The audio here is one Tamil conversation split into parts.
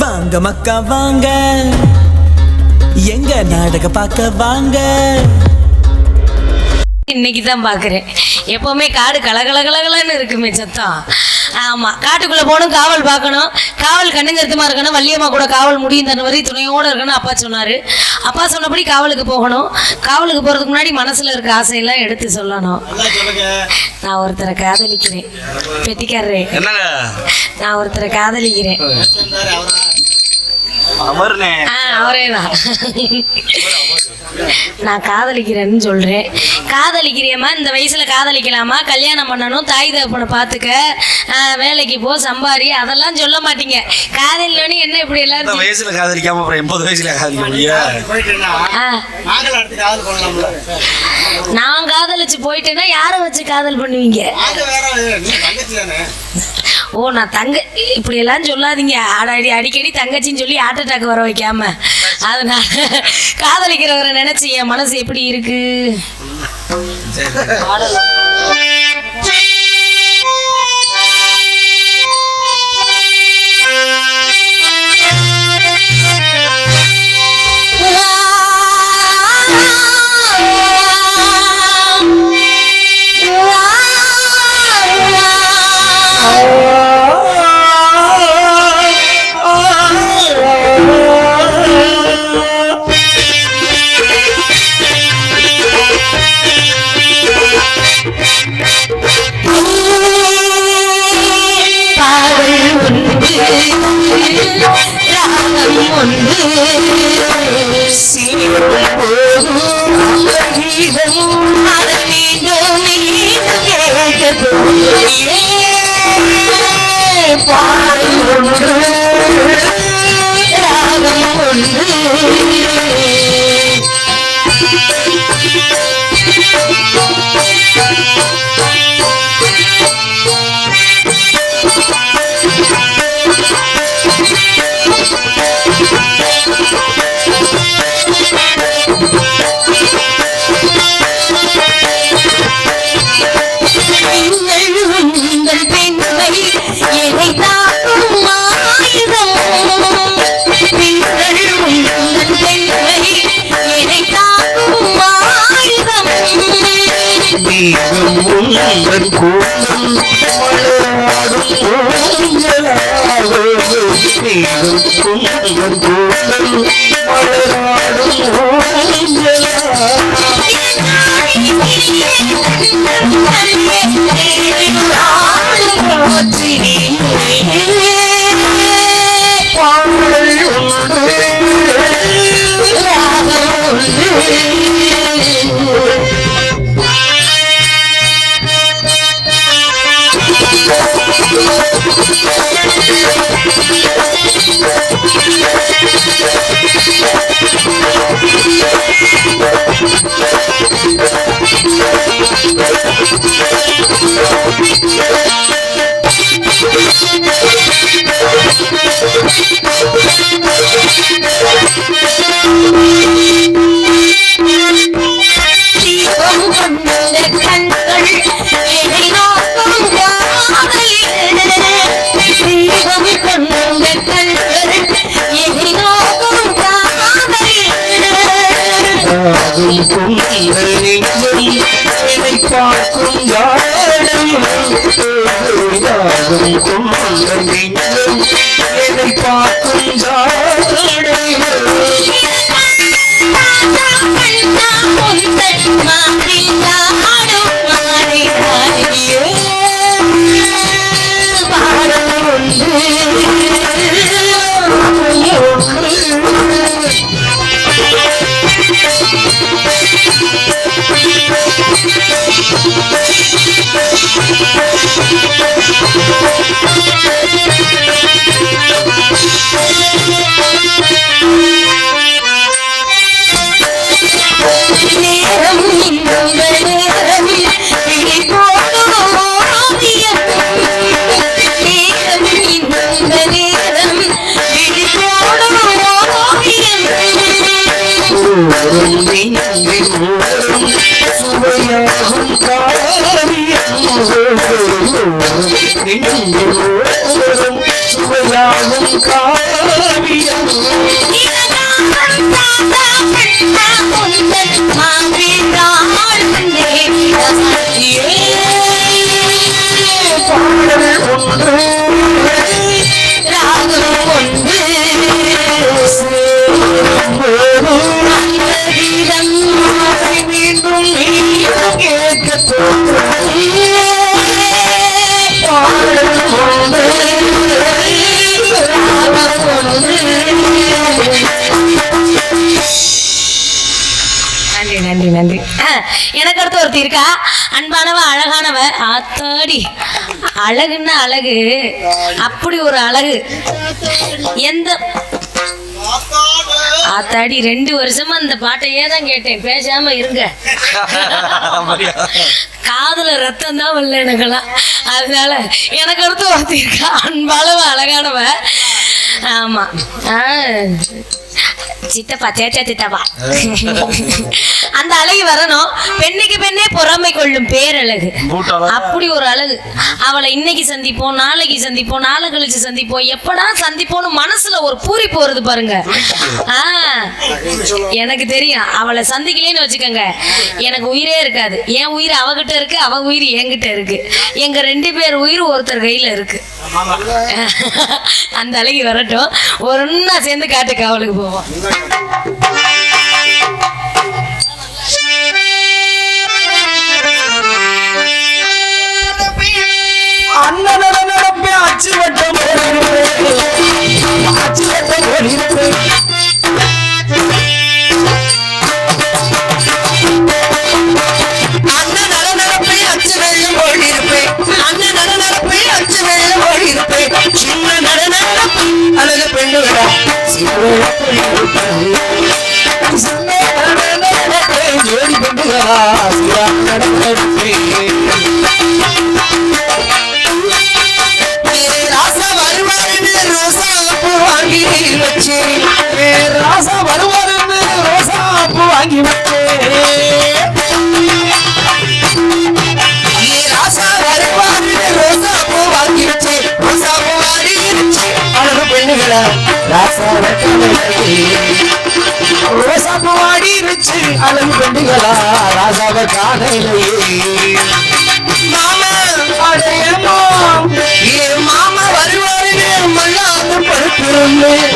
வாங்க மக்கா வாங்க. எங்க நாடக பார்க்க வாங்க? இன்னைக்கு தான் பார்க்குறேன். எப்போவுமே காடு கலகலகலகலன்னு இருக்குமே சத்தம். ஆமாம் காட்டுக்குள்ளே போகணும் காவல் பார்க்கணும். காவல் கண்ணுங்கருத்துமா இருக்கணும் வள்ளியம்மா கூட காவல் முடியும் தன் வரை துணையோடு இருக்கணும் அப்பா சொன்னார். அப்பா சொன்னபடி காவலுக்கு போகணும். காவலுக்கு போகிறதுக்கு முன்னாடி மனசில் இருக்க ஆசையெல்லாம் எடுத்து சொல்லணும். நான் ஒருத்தரை காதலிக்கிறேன். பெட்டிக்காரரே. நான் ஒருத்தரை காதலிக்கிறேன். அவரே தான். நான் காதலிக்கிறேன்னு சொல்றேன். காதலிக்கிறியம்மா? இந்த வயசுல காதலிக்கலாமா? கல்யாணம் பண்ணணும் தாய் தகப்பனை பார்த்துக்க வேலைக்கு போ சம்பாரி அதெல்லாம் சொல்ல மாட்டீங்க. காதலினோன்னு என்ன இப்படி இந்த எல்லாரும் வயசுல காதலிக்காம அப்புறம் எண்பது வயசுல காதலிக்க முடியும் நான் காதலிச்சு போயிட்டேன்னா யாரை வச்சு காதல் பண்ணுவீங்க? ஓ நான் தங்க இப்படி எல்லாம் சொல்லாதீங்க. அடி அடிக்கடி தங்கச்சின்னு சொல்லி ஹார்ட் அட்டாக் வர வைக்காம. அதனால காதலிக்கிறவரை நினைச்சு என் மனசு எப்படி இருக்கு? Oh ராகம் ஒன்று சீரும் போதும் கீதம் அது பாடல் ஒன்று ராகம் ஒன்று நீங்கும் உங்கள் கூட்டம் மலராடும் ஊஞ்சலாக நீங்கும் உங்கள் Yeah. அன்பானவ அழகானவ. ஆத்தாடி அழகுன்னா அழகு. அப்படி ஒரு அழகு. எந்த ஆத்தாடி ரெண்டு வருஷமா அந்த பாட்டையே தான் கேட்டேன். பேசாம இருங்க. காதுல ரத்தம் தான் வரல எனக்கெல்லாம். அதனால எனக்கு அடுத்து ஒருத்திருக்கா அன்பாளவ அழகானவ. ஆமா. ஆஹ் சித்தப்பா சேச்சா சித்தப்பா அந்த அழகு வரணும். பெண்ணுக்கு பெண்ணே பொறாமை கொள்ளும் பேரழகு. அப்படி ஒரு அழகு. அவளை இன்னைக்கு சந்திப்போம் நாளைக்கு சந்திப்போம் நாளை கழிச்சு சந்திப்போம். எப்படா சந்திப்போம்னு மனசுல ஒரு பூரிப்பு வருது பாருங்க. எனக்கு தெரியும். அவளை சந்திக்கலேன்னு வச்சுக்கோங்க. எனக்கு உயிரே இருக்காது. என் உயிர் அவகிட்ட இருக்கு அவ உயிர் என்கிட்ட இருக்கு. எங்க ரெண்டு பேர் உயிர் ஒருத்தர் கையில இருக்கு. அந்த அழகி வரட்டும். ஒன்னா சேர்ந்து காட்டு காவலுக்கு போவோம். அண்ணன் நடப்பே அச்சு வட்டம் அச்சு வட்டம் சின்ன ஜோடி ரோசா பூ அழகு பெண்ணுகளா ராசாவை காணலையே மாமா அடையமோ என் மாமா வருவாருன்னு மல்லாந்து படுத்திருந்தேன்.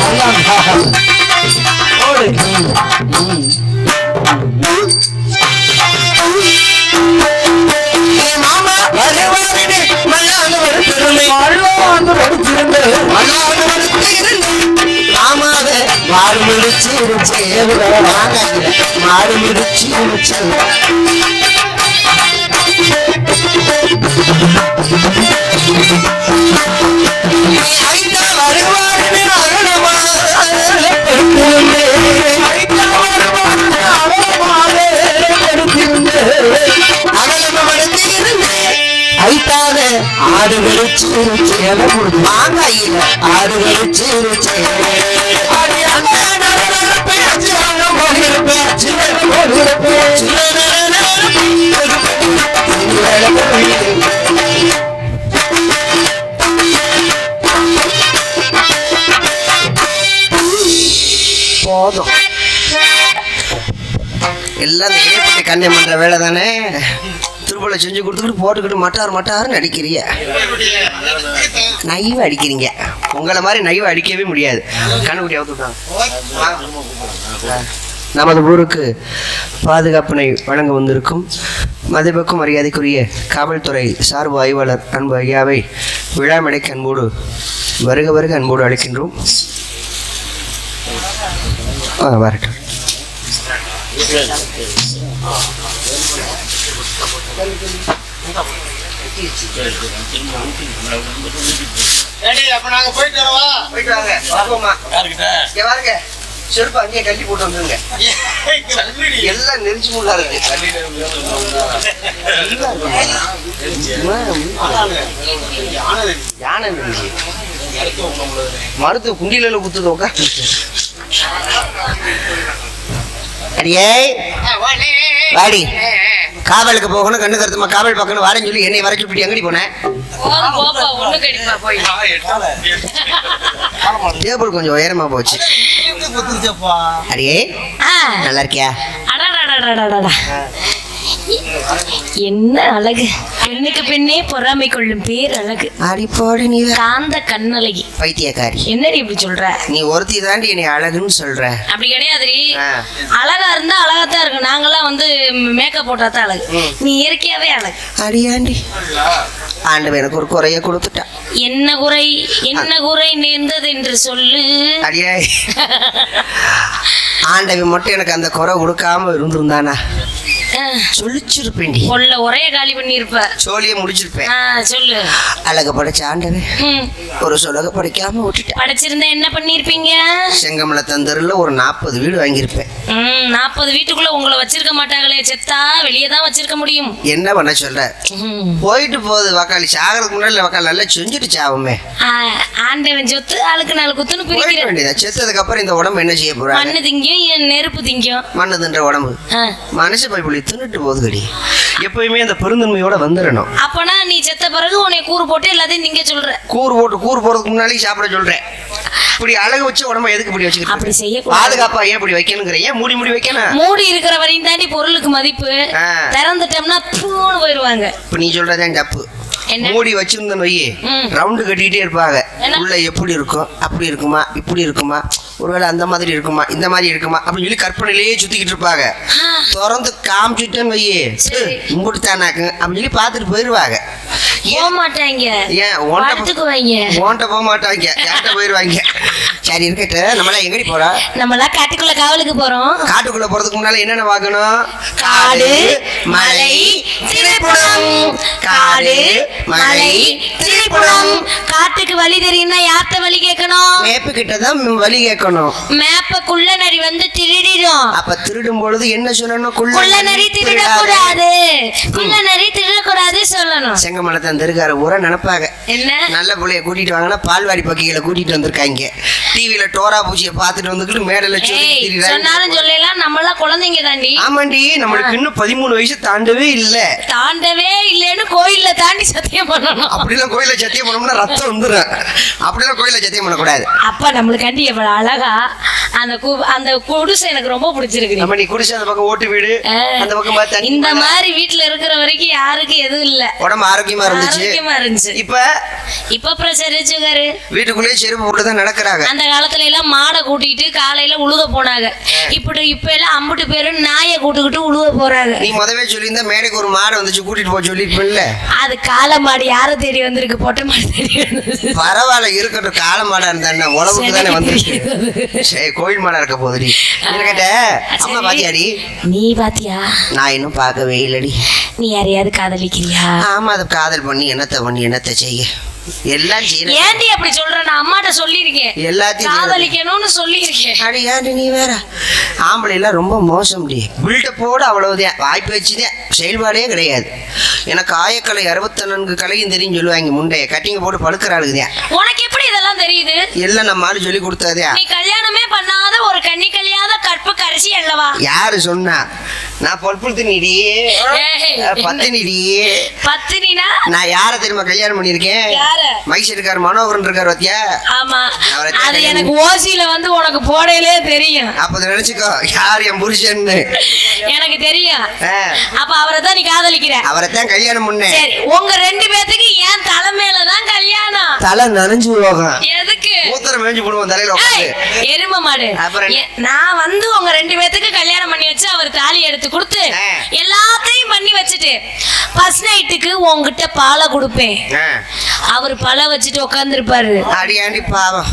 அருணமாக எடுத்திருந்தேன். அருணமாக எடுத்திருந்தேன். ஐட்டாக ஆடு வெடிச்சு இருச்சு மாங்காயில ஆடு வெடிச்சு போதும் எல்லாம் இந்த இணைப்பட்டி கண்ணியம் பண்ற வேலை தானே திருப்பலை செஞ்சு கொடுத்துக்கிட்டு போட்டுக்கிட்டு மட்டார் மட்டார்னு அடிக்கிறிய நைவை அடிக்கிறீங்க. உங்களை மாதிரி நைவை அடிக்கவே முடியாது. கண்ணுக்குட்டி அவுத்துட்டாங்க நமது ஊருக்கு பாதுகாப்பினை வழங்க வந்திருக்கும் மதிப்புக்கும் மரியாதைக்குரிய காவல்துறை சார்பு ஆய்வாளர் அன்பு ஐயாவை விழாமடைக்கு அன்போடு வருக வருக அன்போடு அழைக்கின்றோம். வரட்டும். போயிட்டு வாங்க. வாங்கம்மா இங்க வாருங்க. செருப்பு அங்கேயே கட்டி போட்டு வந்துருங்க. எல்லாம் நெரிச்சு முள்ளா இருக்கு. யானை நெரிச்சு. மருத்துவ குண்டில குத்துது உட்காந்து அடியே. வாடி. காவலுக்கு போகணும் கண்ணு கருத்துமா காவல் பார்க்கணும் வாரேன்னு சொல்லி என்னை வரைக்கும் இப்படி எங்கடி போனேன் போதும் போப்பா ஒண்ணு கடிப்பா போய் டேபிள் கொஞ்சம் உயரமா போச்சு. அடியே. ஆ. நல்லா இருக்கியா. என்ன அழகு? பெண்ணுக்கு பெண்ணே பொறாமை கொள்ளும் பேர் அழகு அடி போடு நீ. காந்த கண்ணழகி. பைத்தியக்காரி. என்னடி இப்படி சொல்ற? நீ ஒருத்தி தாண்டி என்னை அழகுன்னு சொல்ற. அப்படி கிடையாதுடி. ஆ. அழகா இருந்தா அழகா தான் இருக்கு நாங்கெல்லாம் வந்து மேக்கப் போட்டா தான் அழகு. நீ இயற்கையாவே அழகு. அடியாண்டி ஆண்டவன் எனக்கு ஒரு குறைய கொடுத்துட்டான் என்ன குறை? என்ன குறை நேர்ந்தது என்று சொல்லு. அடியே ஆண்டவன் மட்டும் எனக்கு அந்த குறை கொடுக்காம இருந்திருந்தானா? சொல்லிச்சிருப்பேன்டி. கொள்ள ஒரே காலி பண்ணிருப்ப சோழியை முடிச்சிருப்பேன். சொல்லு. அழக படைச்ச ஆண்டவன் ம். ஒரு சொலக படிக்காம விட்டுட்டேன். படைச்சிருந்தா என்ன பண்ணிருப்பீங்க செங்கமலை தந்தரில் ஒரு நாற்பது வீடு வாங்கியிருப்பேன். நாற்பது வீட்டுக்குள்ள உங்களை வச்சிருக்க மாட்டாங்களே செத்தா வெளியே தான் வச்சிருக்க முடியும். என்ன பண்ண சொல்ற. போயிட்டு போகுது வக்காளி. சாகிறதுக்கு முன்னாடி வக்கால் நல்லா செஞ்சுட்டு சாவுமே. ஆண்டவன் சொத்து ஆளுக்கு நாலு குத்துன்னு பிரிக்கிறேன் வேண்டியதா செத்ததுக்கு அப்புறம் இந்த உடம்பு என்ன செய்ய போறாங்க மண்ணு திங்கும் நெருப்பு திங்கும். மண்ணு தின்ற உடம்பு. மனுஷ பைப்புள்ளி தின்னுட்டு போகுது கடி எப்பயுமே அந்த பெருந்தன்மையோட வந்துடணும் அப்பனா நீ செத்த பிறகு உன்னை கூறு போட்டு எல்லாத்தையும் திங்க சொல்ற. கூறு போட்டு கூறு போறதுக்கு முன்னாடி சாப்பிட சொல்றேன் இப்படி அழகு வச்சு உடம்ப எதுக்கு இப்படி அப்படி வச்சுக்கிட்டு செய்யக்கூடாது. பாதுகாப்பா ஏன் இப்படி வைக்கணுங்கிற? ஏன் மூடி மூடி வைக்கணும்? மூடி இருக்கிற வரையும் தாண்டி பொருளுக்கு மதிப்பு. திறந்துட்டோம்னா தூணு போயிருவாங்க. இப்ப நீ சொல்றதான் தப்பு? மூடி வச்சிருந்தேன்னு வையே. ரவுண்டு கட்டிக்கிட்டே இருப்பாங்க? உள்ள எப்படி இருக்கும்? அப்படி இருக்குமா? இப்படி இருக்குமா? ஒருவேளை அந்த மாதிரி இருக்குமா? இந்த மாதிரி இருக்குமா? அப்படின்னு சொல்லி கற்பனையிலேயே சுத்திக்கிட்டு இருப்பாங்க. திறந்து காமிச்சிட்டேன்னு வையே. இம்புட்டு தானாக்கு அப்படின்னு சொல்லி பார்த்துட்டு போயிடுவாங்க போக மாட்டாங்க. ஏன் உன்கிட்ட போக மாட்டாங்க. யார்கிட்ட போயிடுவாங்க சரி இருக்கட்டு. நம்மளாம் எங்கடி போறோம் நம்மளாம் காட்டுக்குள்ள காவலுக்கு போறோம். காட்டுக்குள்ள போறதுக்கு முன்னால என்னென்ன பார்க்கணும் காடு மலை திரைப்படம். காடு மலை திரைப்படம். காட்டுக்கு வழி தெரியும்னா யார்கிட்ட வழி கேட்கணும்? மேப்பு கிட்ட தான் வழி கேட்கணும். மேப்ப குள்ள நரி வந்து திருடிடும். அப்ப திருடும் பொழுது என்ன சொல்லணும்? குள்ள நரி திருடக்கூடாது குள்ள நரி திருடக்கூடாது சொல்லணும். செங்கமலத்தை அந்த இருக்காரு ஊரை நினைப்பாங்க. என்ன? நல்ல பிள்ளைய கூட்டிட்டு வாங்கன்னா பால்வாடி பக்கிகளை கூட்டிட்டு வந்திருக்காங்க. டிவியில டோரா பூச்சியை பார்த்துட்டு வந்துக்கிட்டு மேடையில. சொன்னாலும் சொல்லலாம் நம்மளாம் குழந்தைங்க தாண்டி. ஆமாண்டி நம்மளுக்கு இன்னும் பதிமூணு வயசு தாண்டவே இல்ல. தாண்டவே இல்லைன்னு கோயில்ல தாண்டி சத்தியம் பண்ணணும். அப்படிலாம் கோயில சத்தியம் பண்ணோம்னா ரத்தம் வந்துடும் அப்படிலாம் கோயில சத்தியம் பண்ணக்கூடாது. அப்பா நம்மளுக்காண்டி எவ்வளவு அழகா அந்த கு- அந்த குடிசை எனக்கு ரொம்ப பிடிச்சிருக்கு நம்ம நீ குடிச்சு அந்த பக்கம் ஓட்டு வீடு அந்த பக்கம் இந்த. மாதிரி வீட்டுல இருக்கிற வரைக்கும் யாருக்கும் எதுவும் இல்ல. உடம்பு ஆரோக்கியமா இருந்துச்சு. ஆரோக்கியமா இருந்துச்சு. இப்ப இப்ப பிரஷர் சுகரு. வீட்டுக்குள்ளேயே செருப்பு போட்டு தான் நடக்கிறாங்க. அந்த காலத்துல எல்லாம் மாடை கூட்டிட்டு காலையில உழுக போனாங்க. இப்படி இப்ப எல்லாம் அம்புட்டு பேரும் நாயை கூட்டுக்கிட்டு உழுக போறாங்க. நீ முதவே சொல்லியிருந்தா மேடைக்கு ஒரு மாடை வந்துச்சு கூட்டிட்டு போக சொல்லிருப்பேன்ல அது காளை மாடு யாரை தேடி வந்திருக்கு பொட்டை மாடு தேடி பரவாயில்ல இருக்கட்டும் கால மாடா இருந்தா உழவுக்கு தானே வந்துருக்கு. சரி கோயில் மாடா இருக்க கேட்ட? அம்மா. பாத்தியாடி? நீ பாத்தியா? நான் இன்னும் பார்க்கவே இல்லடி. நீ யாரையாவது காதலிக்கிறியா? ஆமா அதை காதல் பண்ணி என்னத்த பண்ணி என்னத்த செய்ய? எல்லாம் ஏன்டி அப்படி சொல்ற? நான் அம்மாட்ட சொல்லியிருக்கேன். எல்லாத்தையும். காதலிக்கணும்னு சொல்லியிருக்கேன். அடி ஏன்டி நீ வேற? ஆம்பளை எல்லாம் ரொம்ப மோசம்டி பில்டப்போடு அவ்வளவுதான் வாய்ப்பு வச்சுதான் செயல்பாடே கிடையாது. எனக்கு ஆயக்கலை அறுபத்தி நான்கு கலையும் தெரியும் சொல்லுவாங்க முண்டைய. கட்டிங்க போட்டு படுக்கிற ஆளுக்குதான் உனக்கு எப்படி இதெல்லாம் தெரியுது? எல்லாம் நம்ம ஆளு சொல்லி கொடுத்ததே. நீ கல்யாணமே பண்ணாத ஒரு கண்ணி கல்யாத கற்பு கரிசி அல்லவா? யாரு சொன்னா? நான் பொற்புள் தின்னிடி ஏய். பத்தினிடி. பத்தினினா? நான் யார தெரியுமா கல்யாணம் பண்ணியிருக்கேன்? யார? மைசூர் இருக்காரு மனோகரன் இருக்காரு பாத்தியா? ஆமா. அவரை அது எனக்கு ஓசியில வந்து உனக்கு போடையிலே தெரியும். அப்ப நினைச்சுக்கோ யார் என் புருஷன்னு? எனக்கு தெரியும். அப்ப அவரை தான் நீ காதலிக்கிற. அவரைத்தான் கல்யாணம் பண்ணேன் சரி உங்க ரெண்டு பேத்துக்கு ஏன் தலைமையில தான் கல்யாணம். தலை நனைஞ்சு போகும். எதுக்கு? மூத்தரை மேய்ஞ்சு போடுவோம் தலையில எருமை மாடு. நான் வந்து உங்க ரெண்டு பேத்துக்கு கல்யாணம் பண்ணி வச்சு அவர் தாலி எடுத்து கொடுத்து ஆ. பண்ணி வச்சுட்டு ஃபர்ஸ்ட் நைட்டுக்கு உங்ககிட்ட பாலை கொடுப்பேன். அவர் பழ வச்சுட்டு உட்காந்துருப்பாரு அடியாண்டி பாவம்.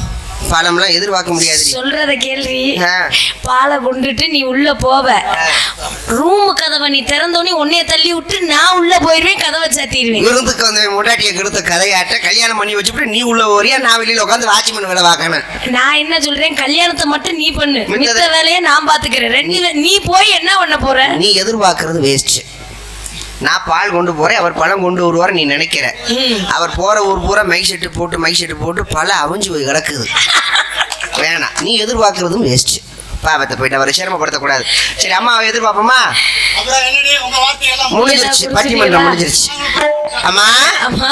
பழம்லாம் எதிர்பார்க்க முடியாது சொல்றத கேள்வி. பாலை கொண்டுட்டு நீ உள்ள போவ. ரூமு கதவை நீ திறந்தோடனே உன்னைய தள்ளி விட்டு நான் உள்ள போயிருவேன் கதவை சாத்திடுவேன். விருந்துக்கு வந்து முட்டாட்டியை கெடுத்த கதையாட்ட கல்யாணம் பண்ணி வச்சுட்டு நீ உள்ள ஓரியா நான் வெளியில உட்காந்து வாட்ச்மேன் வேலை பார்க்கணும். நான் என்ன சொல்றேன் கல்யாணத்தை மட்டும் நீ பண்ணு. மித்த வேலையை நான் பாத்துக்கிறேன். ரெண்டு நீ. போய் என்ன பண்ண போற? நீ எதிர்பார்க்கறது வேஸ்ட் நான் பால் கொண்டு போறேன் அவர் பழம் கொண்டு வருவார் நீ நினைக்கிற. அவர் போற ஊர் பூரா மைக் செட்டு போட்டு மைக் செட்டு போட்டு பழம் அவிஞ்சு போய் கிடக்குது. வேணாம். நீ எதிர்பார்க்கறதும் வேஸ்ட் பாவத்தை போயிட்டு அவரை சிரமப்படுத்தக்கூடாது. சரி அம்மாவை எதிர்பார்ப்போமா? என்னடி உங்க வார்த்தையெல்லாம் முடிஞ்சிருச்சு. பட்டிமன்றம்? முடிஞ்சிருச்சு. அம்மா? ஆமா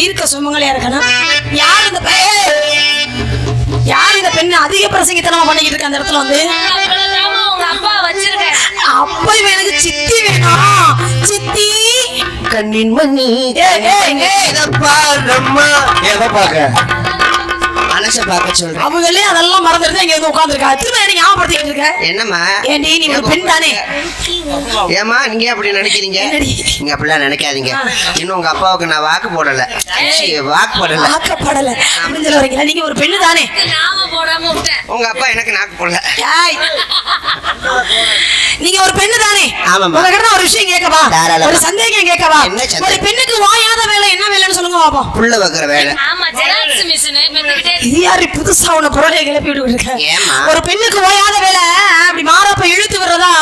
தீர்க்க சுமங்கலியா இருக்கணும்? யார் இந்த யார் இந்த பெண்ணு அதிக பிரசங்கித்தனமா பண்ணிக்கிட்டு இருக்க அந்த இடத்துல வந்து? அப்பா வச்சிருக்காரு அப்ப எனக்கு சித்தி வேணும். சித்தி? கண்ணின் மணி. எதை பார்க்க? மனசை பார்க்க சொல்றேன். அவங்களே அதெல்லாம் மறந்துட்டு இங்க வந்து உட்காந்துருக்கா திரும்ப இருக்க? என்னம்மா? ஏண்டி நீ ஒரு பெண் தானே? ஏமா நீங்க அப்படி நினைக்கிறீங்க? நீங்க அப்படிலாம் நினைக்காதீங்க. இன்னும் உங்க அப்பாவுக்கு நான் வாக்கு போடல. வாக்கு போடல. ஆக்கப்படல அப்படின்னு சொல்ல வரீங்களா? நீங்க ஒரு பெண்ணு தானே? உங்க அப்பா எனக்கு நாக்கு போடல. நீங்க ஒரு பெண்ணு தானே. உங்ககிட்ட நான் ஒரு விஷயம் கேட்கவா. ஒரு சந்தேகம் கேட்கவா? ஒரு பெண்ணுக்கு ஓயாத வேலை என்ன வேலைன்னு சொல்லுங்க பாப்போம். புள்ள வைக்கிற வேலை. ஜெராக்ஸ் மிஷின் மெத்துக்கிட்டே இது யாரு புதுசா உன குரலை கிளப்பி விட்டு ஏம்மா? ஒரு பெண்ணுக்கு ஓயாத வேலை அப்படி மாறாப்ப இழுத்து விடுறதா?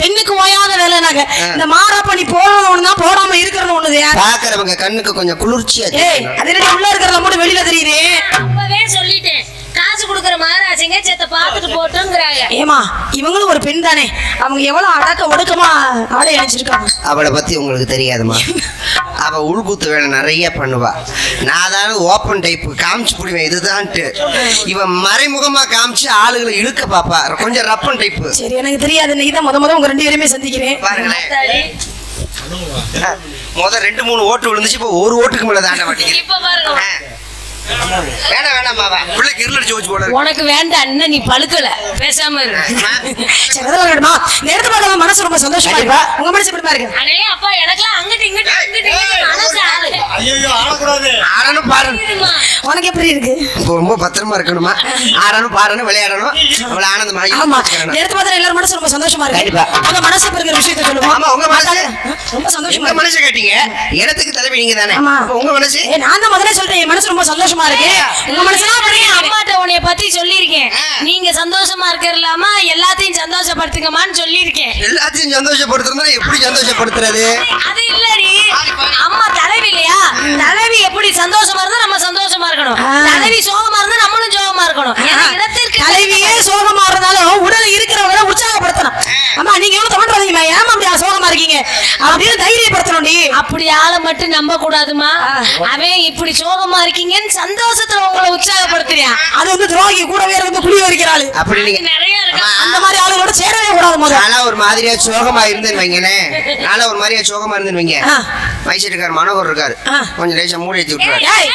பெண்ணுக்கு ஓயாத வேலைனாங்க இந்த மாறாப்ப நீ போடுறது ஒண்ணுதான் போடாம இருக்கிறது ஒண்ணுதே. பாக்குறவங்க கண்ணுக்கு கொஞ்சம் குளிர்ச்சியா ஏய். அது உள்ள இருக்கிறத மட்டும் வெளியில தெரியுது? அப்பவே சொல்லிட்டேன். கொடுக்குற மகாராஜங்க செத்த பாத்துட்டு போட்டுங்கிறாங்க. ஏமா இவங்களும் ஒரு பெண் தானே? அவங்க எவ்வளவு அடக்க ஒடுக்கமா ஆடை அணிச்சிருக்காங்க அவளை பத்தி உங்களுக்கு தெரியாதுமா அவ உள்குத்து வேலை நிறைய பண்ணுவா. நான் தானே ஓப்பன் டைப் காமிச்சு புடிவேன் இதுதான்ட்டு. இவன் மறைமுகமா காமிச்சு ஆளுகளை இழுக்க பாப்பா. கொஞ்சம் ரப்பன் டைப் சரி எனக்கு தெரியாது. நீ தான் முத முத உங்க ரெண்டு பேருமே சந்திக்கிறேன். பாருங்களேன். சரி. முத ரெண்டு மூணு ஓட்டு விழுந்துச்சு இப்போ ஒரு ஓட்டுக்கு மேல தாண்ட மாட்டேங்குது இப்ப பாருங்க வேணாம் வேணாம் பாபா பிள்ளைக்கு உனக்கு வேண்டாம் அண்ணன் நீ பழுக்கல பேசாம இரு. பார்க்க மனசு ரொம்ப சந்தோஷமா இருக்கு உங்க மனசு எப்படிமா இருக்கு? அடே அப்பா எனக்குலாம் அங்கிட்டு இங்கிட்டு அங்கிட்டு இங்கிட்டு மனசு ஆளு. ஐயோ ஆடக்கூடாது ஆடணும் பாடணும் இருமா. உனக்கு எப்படி இருக்கு? ரொம்ப பத்திரமா இருக்கணுமா? ஆடணும் பாடணும் விளையாடணும். அவளை ஆனந்தமா ஆமா. இடத்த பார்த்தா எல்லாரும் மனசு ரொம்ப சந்தோஷமா இருக்கு. கண்டிப்பா. உங்க மனசு இப்ப இருக்கிற விஷயத்த சொல்லுவோம் ஆமா உங்க மனசு? ரொம்ப சந்தோஷமா மனசு கேட்டீங்க? இடத்துக்கு தலைவி நீங்க தானே? ஆமா. அப்ப உங்க மனசு? நான் தான் முதல்ல சொல்றேன் என் மனசு ரொம்ப சந்தோஷமா இருக்கு. உங்க அம்மாட்ட உன்னைய பத்தி சொல்லியிருக்கேன். நீங்க சந்தோஷமா இருக்கலாமா எல்லாத்தையும் சந்தோஷப்படுத்துங்கம்மான்னு சொல்லியிருக்கேன். எல்லாத்தையும் சந்தோஷப்படுத்துறதா எப்படி சந்தோஷப்படுத்துறது? அது இல்லடி. அம்மா தலைவி இல்லையா? தலைவி எப்படி சந்தோஷமா இருந்தா நம்ம சந்தோஷமா இருக்கணும். தலைவி சோகமா இருந்தா நம்மளும் சோகமா இருக்கணும். இடத்திற்கு தலைவியே சோகமா இருந்தாலும் உடல் இருக்கிறவங்க உற்சாகப்படுத்தணும். ஆமா நீங்க எவ்வளவு ஏமா இருக்கீங்க. அப்படின்னு தைரியப்படுத்தணும் நீ அப்படி ஆளை மட்டும் நம்ப கூடாதுமா அவன் இப்படி சோகமா இருக்கீங்கன்னு சந்தோஷத்துல உங்களை உற்சாகப்படுத்துறியான் அது வந்து துரோகி கூடவே இருந்து குழி வரிக்கிறாள். அப்படி நீங்க நிறைய இருக்கு? அந்த மாதிரி ஆளுங்களோட சேரவே கூடாது முதல்ல. நாளா ஒரு மாதிரியா சோகமா இருந்தேன்னு வைங்களேன். நாளா ஒரு மாதிரியா சோகமா இருந்தேன்னு வைங்க. ஆ. மைசூருக்கார் மனோகர் இருக்காரு. கொஞ்சம் லேசா மூடி ஏத்தி விட்டுருவாரு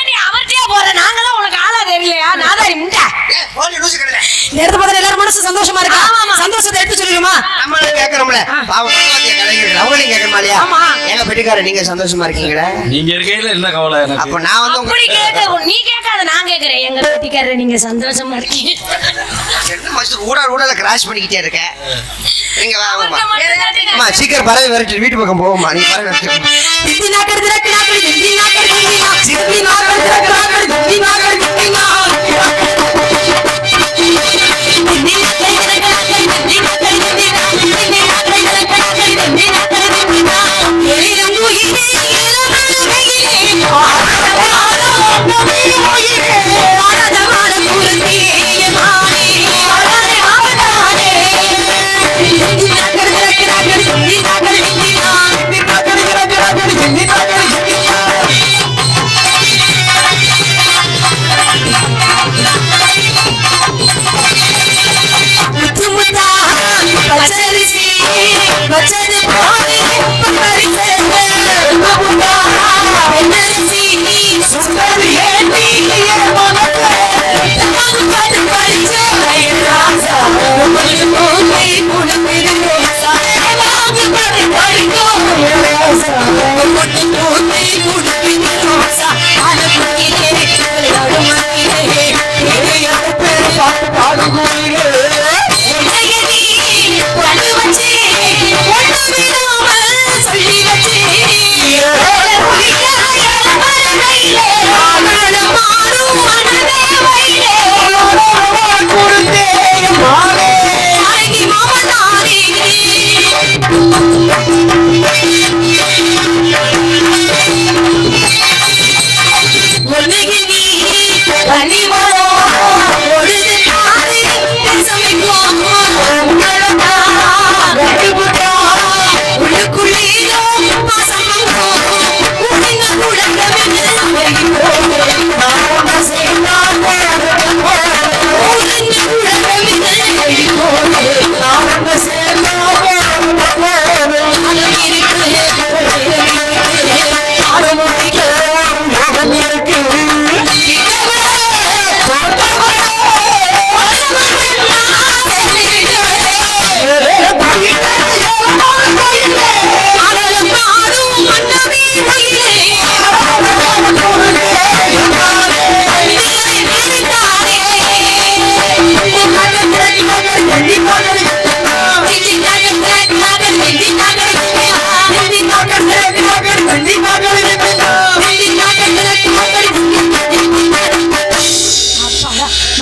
போற நாங்களாம் உனக்கு ஆளா தெரியலையா? நாதாரி முண்டை. இடத்த பார்த்தா எல்லாரும் மனசு சந்தோஷமா இருக்கா? சந்தோஷத்தை எடுத்து சொல்லிடுமா? நம்மளும் கேட்கறோம்ல பாவம் அவங்களையும் கேட்கணுமா இல்லையா? ஆமா. எங்க பெட்டிக்காரர் நீங்க சந்தோஷமா இருக்கீங்களா? நீங்க இருக்கையில என்ன கவலை எனக்கு? அப்ப நான் வந்து அப்படி கேட்க நீ கேட்காத நான் கேக்குறேன் எங்க வீட்டுக்காரர் நீங்க சந்தோஷமா இருக்கீங்க. என்ன மஸ்து ஊடால ஊடால கிராஷ் பண்ணிக்கிட்டே இருக்க நீங்க அம்மா சீக்கிரம் பறவை விரட்டி வீட்டு பக்கம் போவோம்மா. நீ பறவை விரட்டி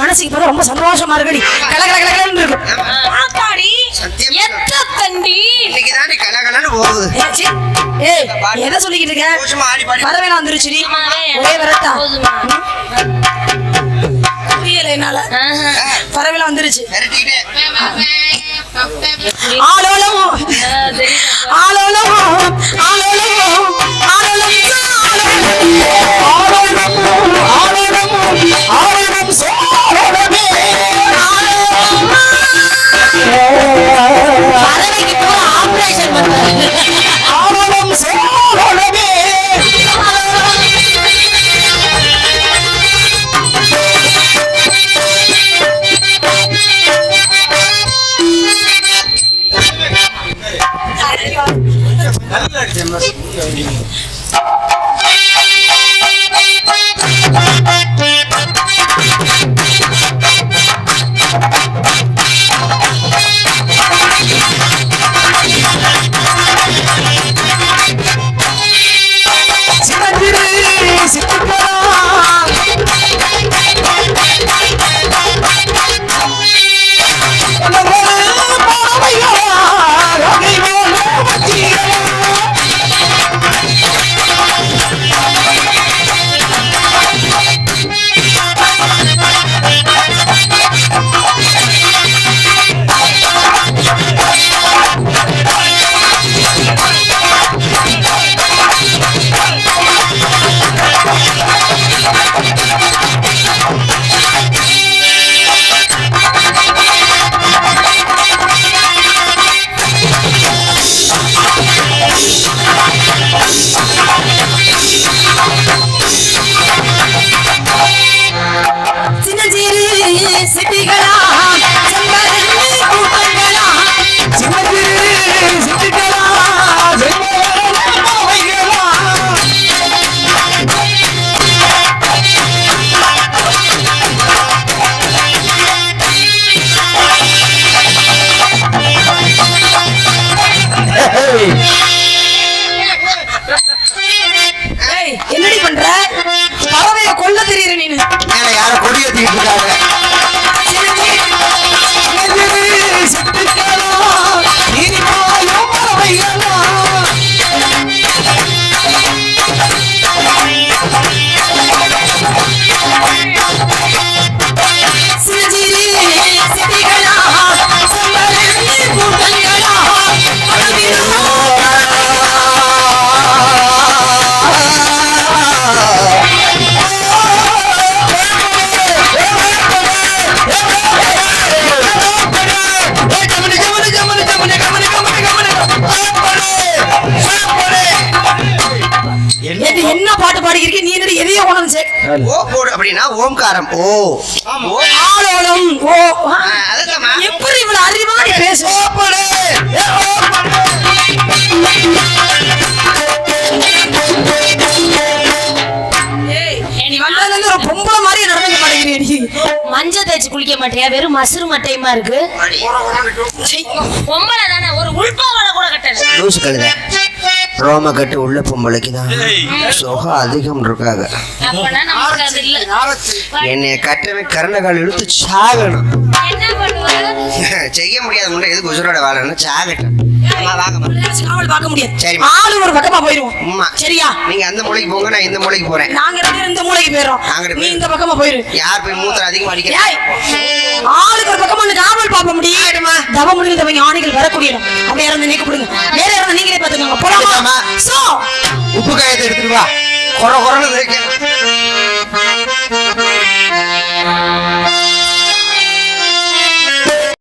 ரோஷமா இருக்குடி கல கல கல கலன்னு இருக்கு. ஆத்தாடி எத்த தண்டி? இன்னைக்கு தாண்டி கலகலன்னு போகுது. ஏய், எதை சொல்லிக்கிட்டு இருக்க? சந்தோஷமா ஆடி பாடி. வரவேணா வந்துருச்சுடி ஒரே வரத்தா புரியல என்னால. பறவைலாம் வந்துருச்சு. ஆலோலம் ஆ, தெரியுது. ஆலோலம் ஆலோலம் ஆலோலம் நல்ல ஓம்காரம் ஓ. ஆளோளம் ஓ. எப்படி இவ்வளவு அறிவா நீ பேசு. மஞ்சள் தேய்ச்சி குளிக்க மாட்டியா? வெறும் மசுறு மட்டையுமா இருக்கு. பொம்பளை தானே ஒரு உள்பாவாடை கூட கட்டல. லூசு கழுத. ரோம கட்டு உள்ள பொம்பளைக்கு தான் சுகம் அதிகம் இருக்காங்க அப்பனா நமக்கு அது இல்ல. என்னைய கட்டவன் கரணகால் இழுத்து சாகணும். என்ன பண்ணுவ? செய்ய முடியாத முன்னே எதுக்கு உசுரோட வாழணும் சாகட்டும். காவல் பார்க்க முடியாது. சரி ஆளு ஒரு பக்கமா போயிருவோம். சரியா? நீங்க அந்த மூலைக்கு போங்க நான் இந்த மூலைக்கு போறேன். நாங்க ரெண்டு இந்த மூலைக்கு போயிடும் நீ இந்த பக்கமா போயிரு. யார் போய் மூத்தர் அதிகமா அடிக்கிற ஆளுக்கு ஒரு பக்கமா நாவல் பார்க்க முடியுமா தவ முடிஞ்சு தவ ஞானிகள் வரக்கூடிய இடம். அப்படியே இருந்து நீக்க விடுங்க வேற இருந்து நீங்களே பாத்துக்கோங்க போலாமா? சோ. உப்பு காயத்தை எடுத்துட்டு வா. குறை